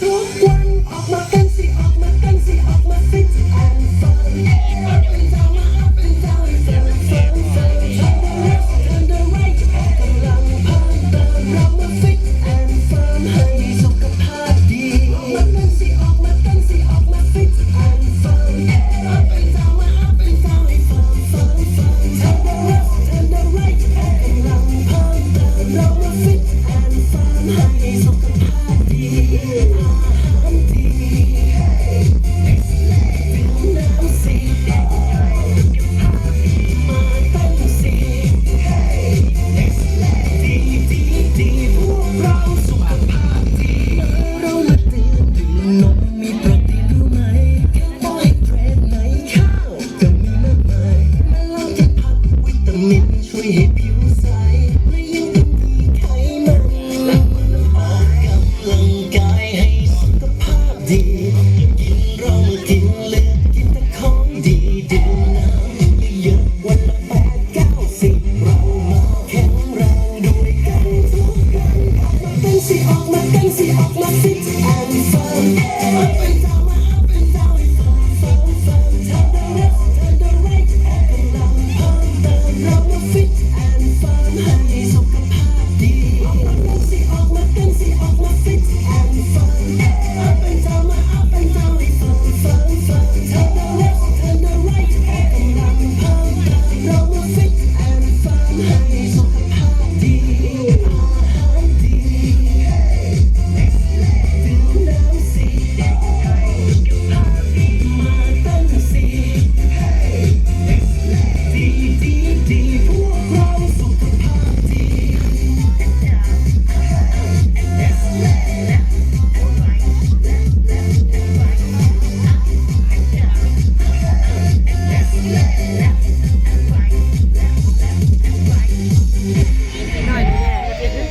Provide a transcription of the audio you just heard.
Oh. มินช่วยให้ผิวใสและยังต้องมีไขมันออกกำลังกายให้สุขภาพดีกินร่องกินเลือกินแต่ของดีดื่มน้ำเยอะวันละแปดเก้าสิบเรามาแข็งแรงดยกันทุกกัออกมาเต้นสิออกมาเต้นสิออกมาฟิแอนเฟิร์ Yeah.